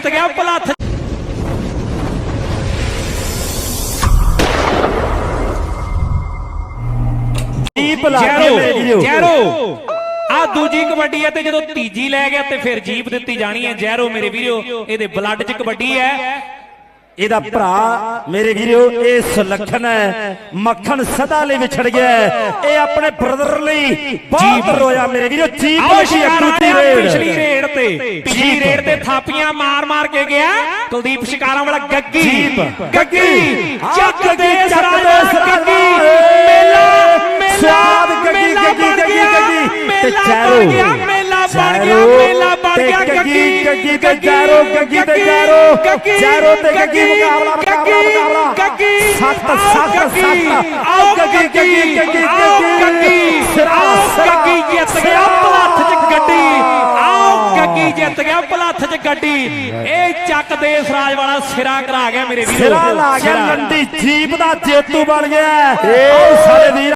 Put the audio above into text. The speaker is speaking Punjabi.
ਜਿੱਤ ਗਿਆ ਕੇ ਲੈ ਜੈਰੋ ਜੈਰੋ। ਆ ਦੂਜੀ ਕਬੱਡੀ ਹੈ ਤੇ ਜਦੋਂ ਤੀਜੀ ਲੈ ਗਿਆ ਤੇ ਫਿਰ ਜੀਪ ਦਿੱਤੀ ਜਾਣੀ ਹੈ। ਜੈਰੋ ਮੇਰੇ ਵੀਰੋ ਇਹਦੇ ਬਲੱਡ 'ਚ ਕਬੱਡੀ ਹੈ। ਇਹਦਾ ਭਰਾ ਮੇਰੇ ਵੀਰੋ ਇਹ ਸੁਲੱਖਣ ਹੈ। ਮੱਖਣ ਸਦਾ ਲਈ ਵਿਛੜ ਗਿਆ। ਇਹ ਆਪਣੇ ਬ੍ਰਦਰ ਲਈ ਬਹੁਤ ਰੋਇਆ ਮੇਰੇ ਵੀਰੋ ਜੀਪ ਆ ਅਕੂਤੀ ਰੇਡ। ਪਿਛਲੀ ਰੇਡ ਤੇ। ਪਿਛਲੀ ਰੇਡ ਤੇ ਥਾਪੀਆਂ ਮਾਰ ਮਾਰ ਕੇ ਗਿਆ। ਕੁਲਦੀਪ ਸ਼ਿਕਾਰਾਂ ਵਾਲਾ ਗੱਗੀ। ਗੱਗੀ। ਚੱਕ ਦੇ ਸਰਾਜ ਗੱਗੀ। ਮੇਲਾ ਮੇਲਾ। ਸਵਾਦ ਗੱਗੀ, ਗੱਗੀ, ਗੱਗੀ। ਤੇ ਚਾਰੋ। ਮੇਲਾ ਬਣ ਗਿਆ। ਮੇਲਾ ਬਣ ਗਿਆ ਗੱਗੀ, ਗੱਗੀ ਗੱਗੀ ਤੇ ਚਾਰੋ, ਗੱਗੀ ਤੇ ਚਾਰੋ। ਚਾਰੋ ਤੇ ਗੱਗੀ ਮੁਕਾਬਲਾ, ਮੁਕਾਬਲਾ, ਮੁਕਾਬਲਾ। ਗੱਗੀ ਸੱਤ, ਸੱਤ, ਗੱਗੀ, ਸੱਤ। ਆਓ ਗੱਗੀ, ਗੱਗੀ, ਸਿਰਾ, ਜਿੱਤ ਗਿਆ। ਪਲੱਥ 'ਚ ਗੱਡੀ ਆਓ ਗੱਗੀ ਜਿੱਤ ਗਿਆ ਪਲੱਥ 'ਚ ਗੱਡੀ ਇਹ ਚੱਕ ਦੇ ਸਰਾਜ ਵਾਲਾ ਸਿਰਾ ਕਰਾ ਗਿਆ ਮੇਰੇ ਵੀਰੋ ਸਿਰਾ ਲਾ ਗਿਆ। ਲੰਡੀ ਜੀਪ ਦਾ ਜੇਤੂ ਬਣ ਗਿਆ। ਆਓ ਸਾਰੇ ਵੀਰ